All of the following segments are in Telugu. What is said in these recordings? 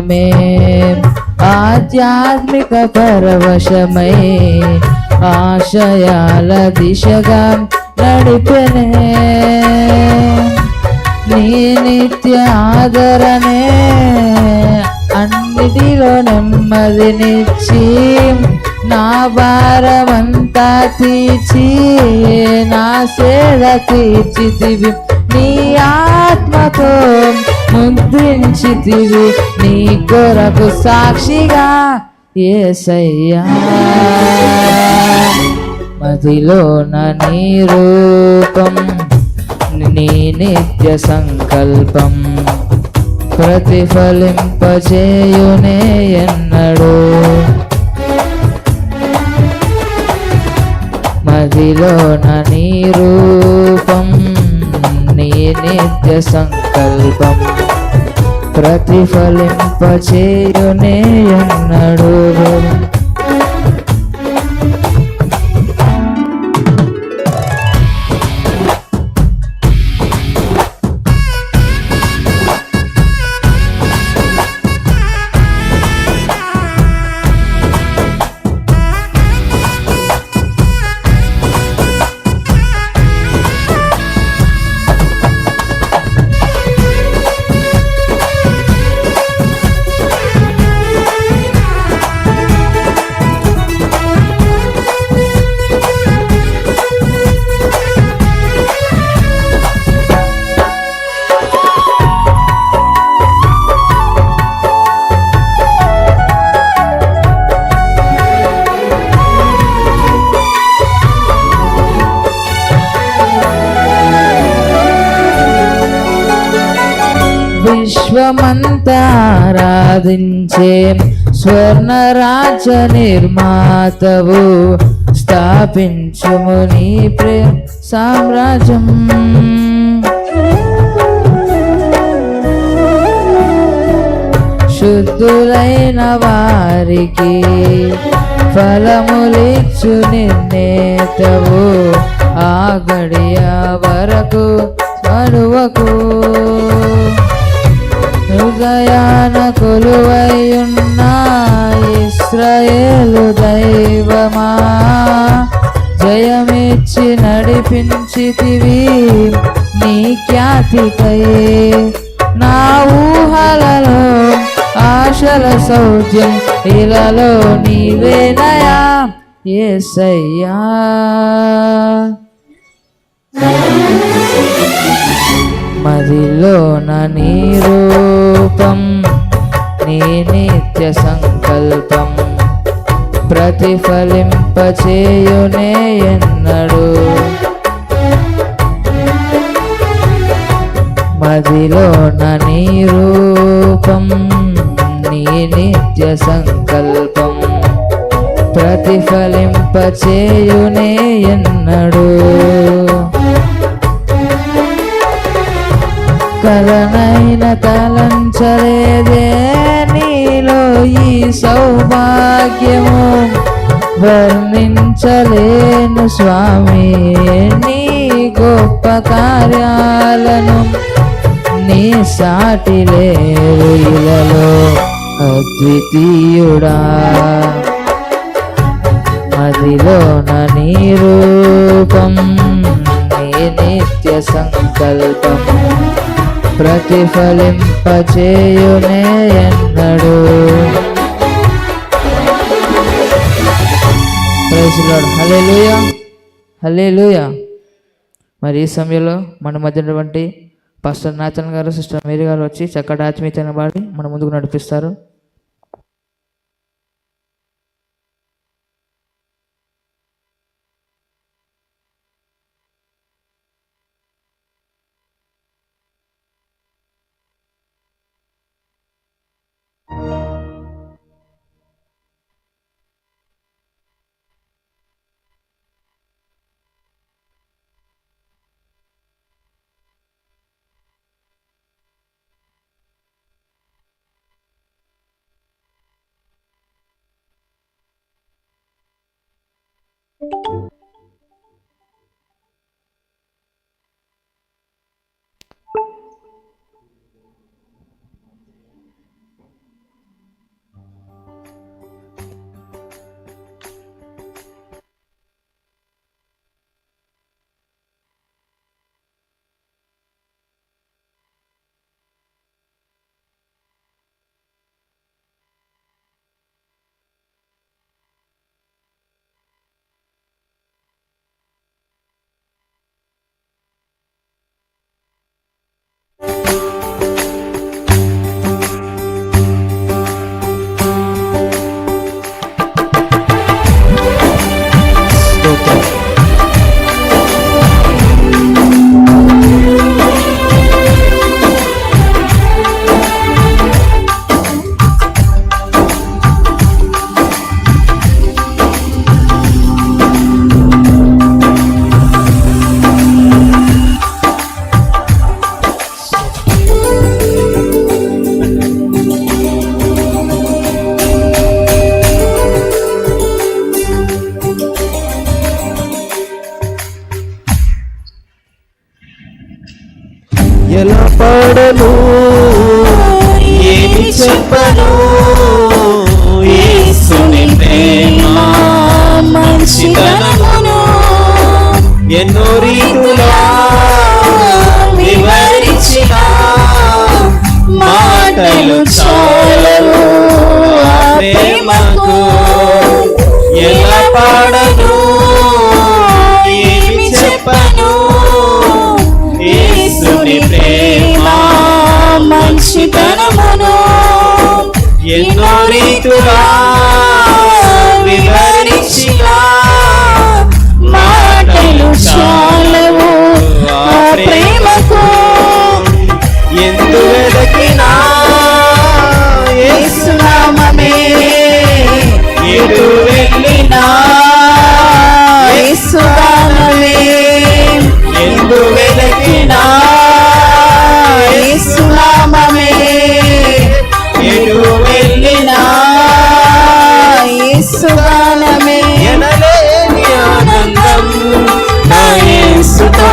మే ఆధ్యాత్మిక పరవశమై ఆశయాల దిశగా నడిపెనే. నీ నిత్య ఆదరణే అన్నిటిలో నెమ్మదినిచ్చి నా భారమంతా తీర్చి నా సేద తీర్చితివి. నీ ఆత్మతో ముద్రించితివి నీ కొరకు సాక్షిగా ఏసయ్యా. మదిలోన నీ రూపం నీ నిత్య సంకల్పం ప్రతిఫలింపజేయునే ఎన్నడు. మదిలోన నీ రూపం నీ నిత్య సంకల్పం ప్రతిఫలింపచేయునే అన్నడు. విశ్వమంతా ఆరాధించే స్వర్ణ నిర్మాతవు. స్థాపించుము నీ ప్రే సామ్రాజ్యం. శుద్ధులైన వారికి ఫలములిచ్చు నిర్ణేతవు. ఆ గడియ వరకు అనువకు హృదయాన కొలువైయున్న ఇస్రయేలు దైవమా? జయమిచ్చి నడిపించితివి నీ ఖ్యాతికై నా ఊహలలో ఆశల సౌజ్యం ఇలలో నీవేనయా ఏసయ్యా. మదిలోన నీ రూపం నీ నిత్య సంకల్పం ప్రతిఫలింపచేయునే ఎన్నడు. మదిలోన నీ రూపం నీ నిత్య సంకల్పం ప్రతిఫలింపచేయునే ఎన్నడు. కలనైన తలంచలేదే నీలో ఈ సౌభాగ్యము. వర్ణించలేను స్వామి నీ గొప్ప కార్యాలను. నీ సాటి లేరు ఇలలో అద్వితీయుడా. మదిలోన నీ రూపం నీ నిత్య సంకల్పం. ప్రతిఫలింపచేయునే ఎన్నడు హలేలుయా హలేలుయా మరి ఈ సమయంలో మన మధ్య ఉన్నటువంటి పాస్టర్ నాచన్ గారు సిస్టర్ మేరీ గారు వచ్చి చక్కటి ఆత్మీయతను వాడి మన ముందుకు నడిపిస్తారు. ఎలా పాడను? ఏమి చెప్పను? ఎన్నో రీతులా మాటలు చాలవు. ఎలా పాడను? మంచితనమును ఎన్నో రీతులా వివరించిన మాటలు చాలవు. ప్రేమకు ఎందు వెదకినా యేసునామమే ఎటు వెళ్ళినా ఎందు వెదకినా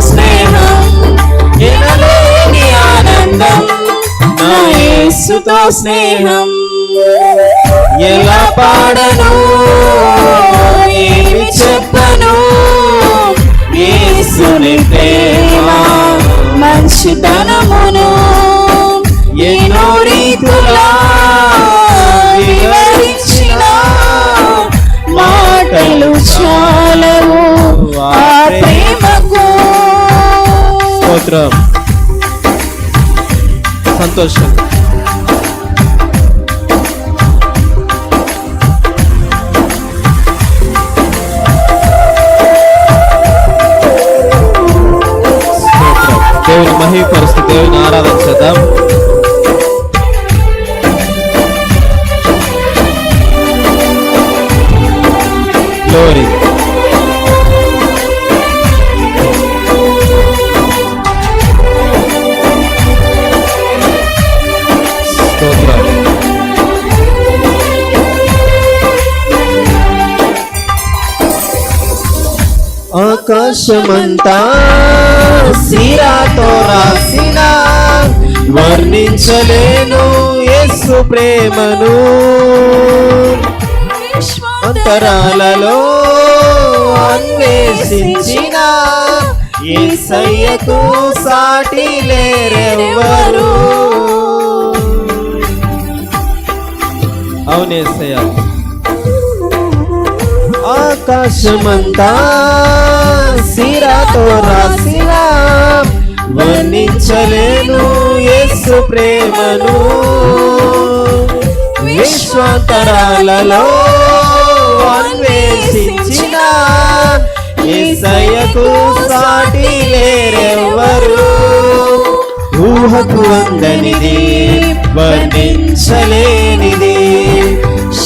స్నేహం ఎనలేని ఆనందం నా యేసుతో స్నేహం. ఎలా పాడను ఏమి చెప్పను యేసుని ప్రేమ మంచితనమును ఎన్నో రీతుల స్తోత్రం. సంతోషం దేవుని మహిపరుస్తూ దేవుని ఆరాధన చేద్దాం. ఆకాశమంతా సిరాతో రాసిన వర్ణించలేను యేసు ప్రేమను. అంతరాలలో అన్వేషించిన యేసయ్యకు సాటి లేరెవ్వరు. అవునేసయ్య ఆకాశమంతా సిరాతో రాసినా వర్ణించలేను యేసు ప్రేమను. విశ్వాంతరాలలో అన్వేషించిన ఈసయ్యకు సాటి లేరెవ్వరు ఊహకు అందనిది వర్ణించలేనిది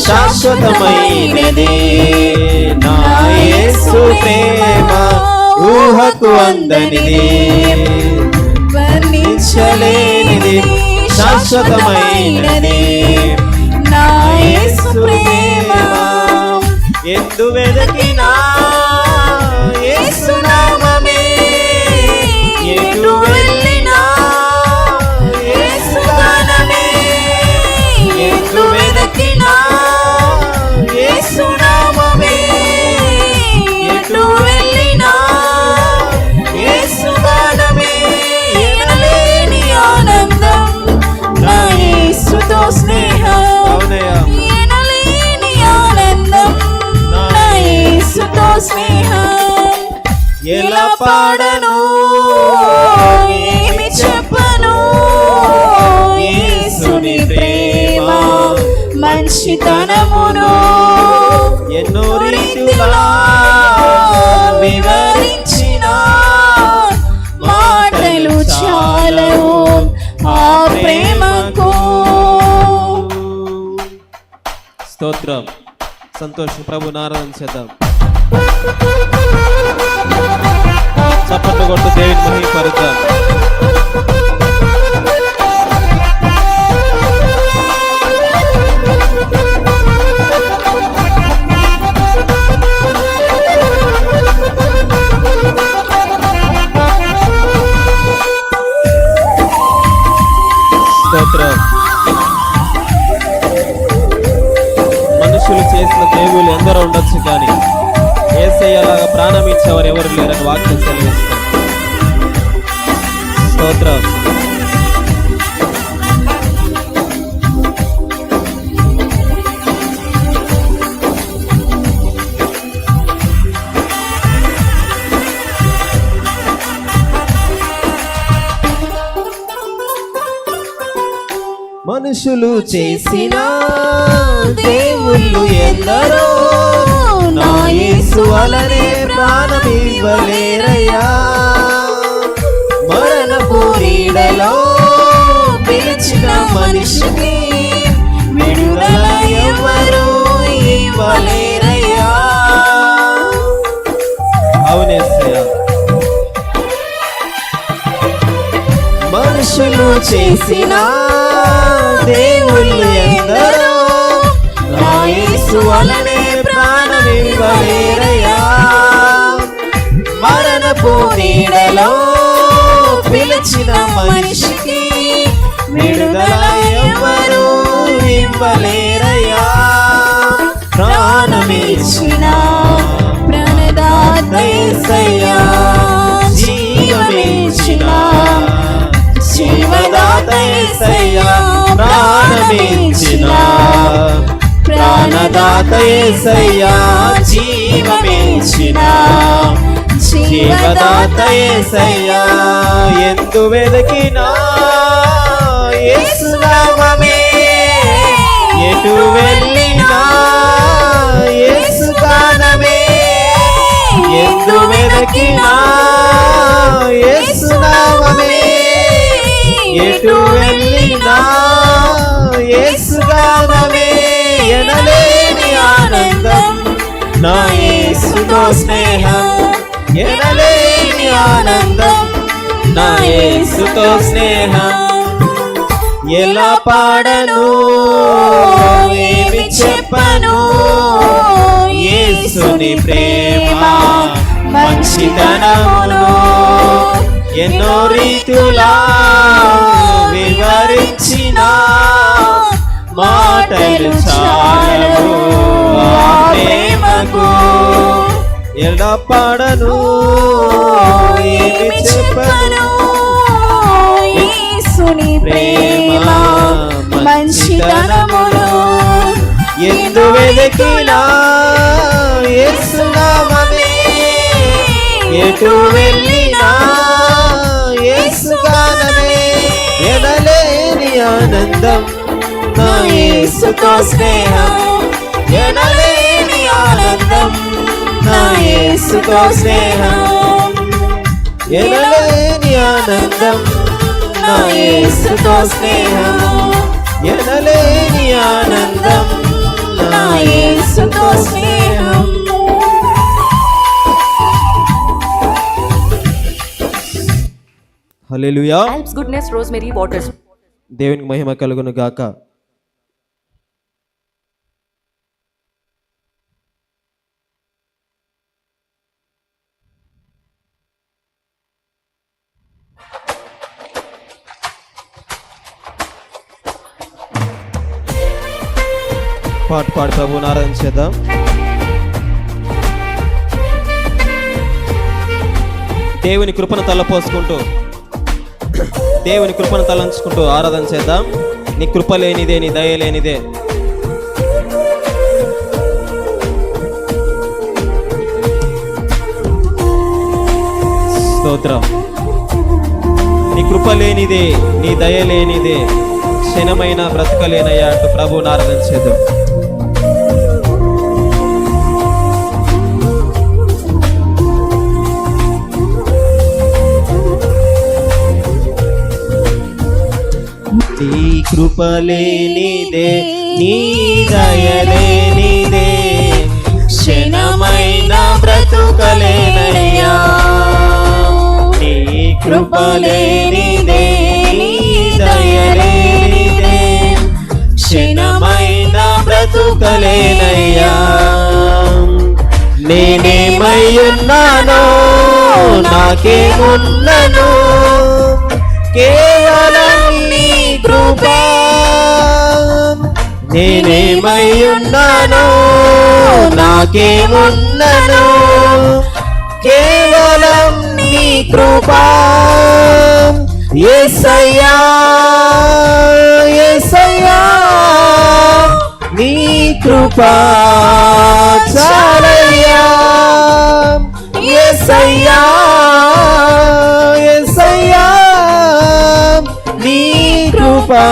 శాశ్వతమైనది. ఊహకు అందనిది. వర్ణించలేనిది శాశ్వతమైనది. నా యేసు ప్రేమ. ఎందు వెదకినా పాడను ఏమి చెప్పను. యేసుని ప్రేమ మంచితనమును ఎన్నో రీతులా వివరించిన మాటలు చాలవు. ఆ ప్రేమకు స్తోత్రం. సంతోషం. ప్రభు నారాయణ చేద్దాం. చప్పట్లు కొట్టు దేవుని మహిపరుద్దాం స్తోత్రం మనుషులు చేసిన దేవుళ్ళు ఎందరో నా యేసు వలనే ప్రాణం ఇవ్వలేరయ్యా. మరణ పూరీడలో పిలిచిన మనిషిని విడుదల ఎవరు ఇవ్వలేరయ్యా. అవునేసయ్యా మనుషులు చేసిన దేవుళ్ళు ఎందరో నా యేసు వలనే ప్రాణం ఇవ్వలేరయ్యా మరణపు నీడలో పిలిచిన మనిషికి విడుదల ఎవ్వరు ఇవ్వలేరయ్యా ప్రాణమిచ్చిన ప్రాణదాతయ్యా జీవమిచ్చిన జీవదాతయ్యా ప్రాణమిచ్చిన ప్రాణదాతయ్యా జీవమిచ్చిన జీవదాతయ్యా ఎందు వెదకినా యేసునామమే ఎటు వెళ్ళినా యేసు గానమే ఎందు వెదకినా యేసునామమే ఎటు వెళ్ళినా యేసు ఎనలేని ఆనందం. నా యేసుతో స్నేహం ఎనలేని ఆనందం. నా యేసుతో స్నేహం ఎలా పాడను? ఏమి చెప్పను? యేసుని ప్రేమ మంచితనమును ఎన్నో రీతులా వివరించిన మాటలు చాలవు. ప్రేమకు ఎలా పాడను? ఏమి చెప్పను? యేసుని ప్రేమ మంచితనమును ఎందు వెదకినా యేసునామమే ఎటు వెళ్ళినా? యేసుగానమే ఆనందం నా యేసుతో స్నేహం ఎనలేని ఆనందం నా యేసుతో స్నేహం ఎనలేని ఆనందం నా యేసుతో స్నేహం ఎనలేని ఆనందం నా యేసుతో స్నేహం హల్లెలూయా Alps Goodness Rosemary Waters. దేవునికి మహిమ కలుగును గాక. పాట పాడి ప్రభువుని ఆరాధించేద్దాం దేవుని కృపను తలపోసుకుంటూ దేవుని కృపను తలంచుకుంటూ ఆరాధన చేద్దాం. నీ కృప లేనిదే నీ దయ లేనిదే. స్తోత్రం. నీ కృప లేనిదే నీ దయ లేనిదే క్షణమైన బ్రతకలేనయ్యా అంటూ ప్రభువుని ఆరాధన చేద్దాం. కృపలేనిదే నీ దయలేనిదే. క్షణమైన బ్రతుకలేనయ్యా. నీ కృపలేనిదే నీ దయలేనిదే. క్షణమైన బ్రతుకలేనయ్యా. నేనేమయ్యున్నానో నాకేమున్నను. కేవలం నేనేమై ఉన్నాను నాకేమున్నను కేవలం నీ కృపా? యేసయ్యా యేసయ్యా నీ కృపా. చాలయ్యా యేసయ్యా యేసయ్యా నీ కృపా.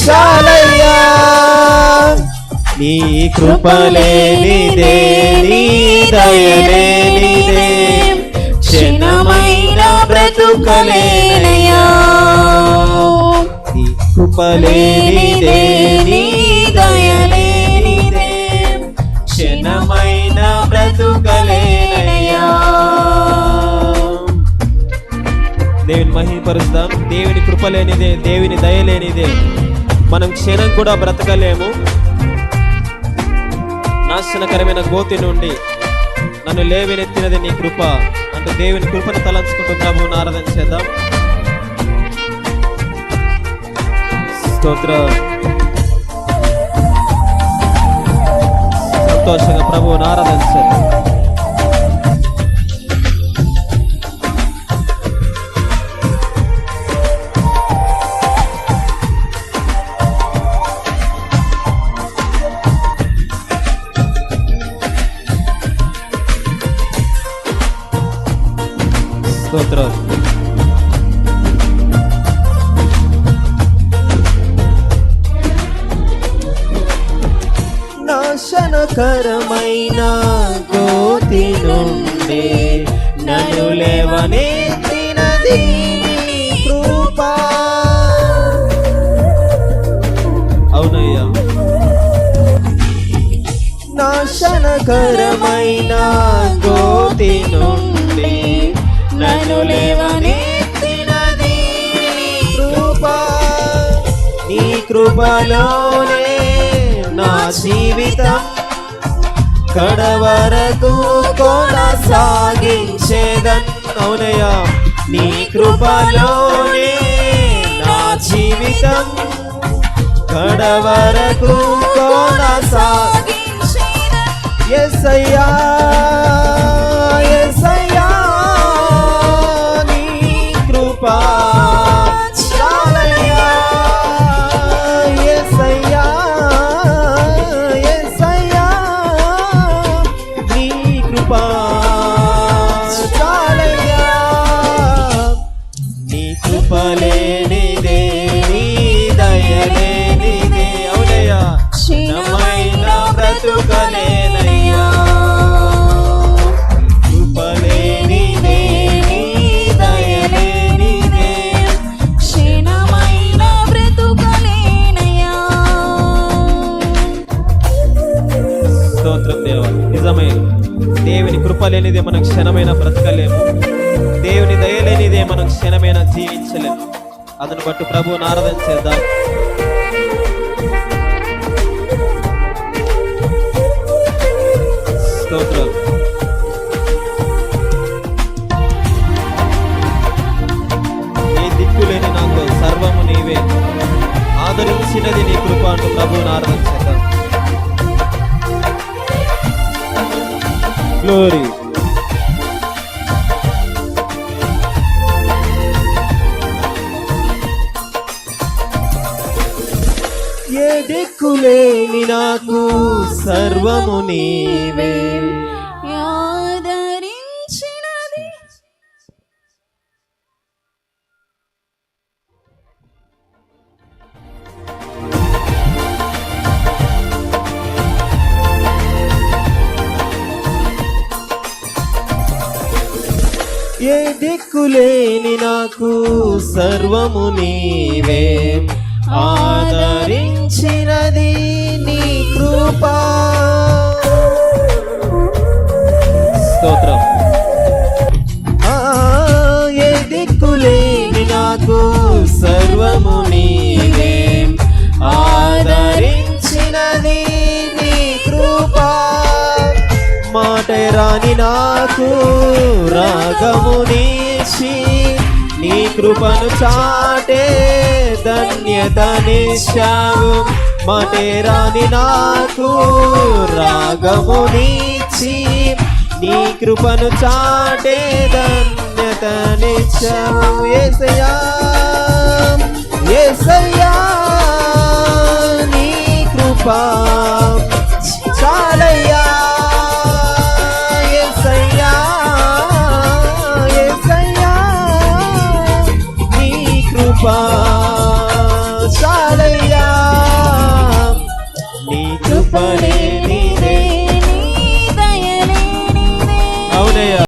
చాలయ్యా. నీ కృపలేనిదే నీ దయలేనిదే. క్షణమైన బ్రతుకలేనయా నీ కృపలేనిదే నీ దయలేనిదే. క్షణమైన బ్రతుకలేనయా దేవుని మహిమపరుస్తాం. దేవుని కృపలేనిదే దేవుని దయలేనిదే. మనం క్షణం కూడా బ్రతకలేము. నాశనకరమైన గోతి నుండి నన్ను లేవనెత్తినది నీ కృప. అంటే దేవుని కృపను తలంచుకుంటూ ప్రభువుని ఆరాధన చేద్దాం. స్తోత్ర. సంతోషంగా ప్రభువుని ఆరాధన చేద్దాం. స్తోత్రం నాశనకరమైన గోతి నుండి నన్ను లేవనెత్తినది కృపా. అవునయ్యా. నాశనకరమైన నన్ను లేవనెత్తినది నీ నీ కృపలోనే నా జీవితం కడవరకు కొనసాగించేదన్ అవునయ్యా నీ కృపలోనే నా జీవితం కడవరకు కొనసాగి ఎస్ఐయా ఎస్ఐయా నీ అతను బట్టి ప్రభు నారదం చేద్దాం. స్తోత్రం. నీ దిక్కు లేని నాకు సర్వము నీవే. ఆదరించినది నీ కృప అంటూ ప్రభు నారదం చేద్దాం. గ్లోరీ ఏ దిక్కులేని నాకు సర్వము నీవే. ఆదరించినది నీ కృపా. స్తోత్రం. రాని నాకు రాగము నీసి నీ కృపను చాటే ధన్యత నిశావు. రాని నాకు రాగము నీచి నీ కృపను చాటే ధన్యతనిచ్చావు ఏసయ్యా ఏసయ్యా నీ చాలయ్యా. గొప్ప సారయ్యా నీ కృప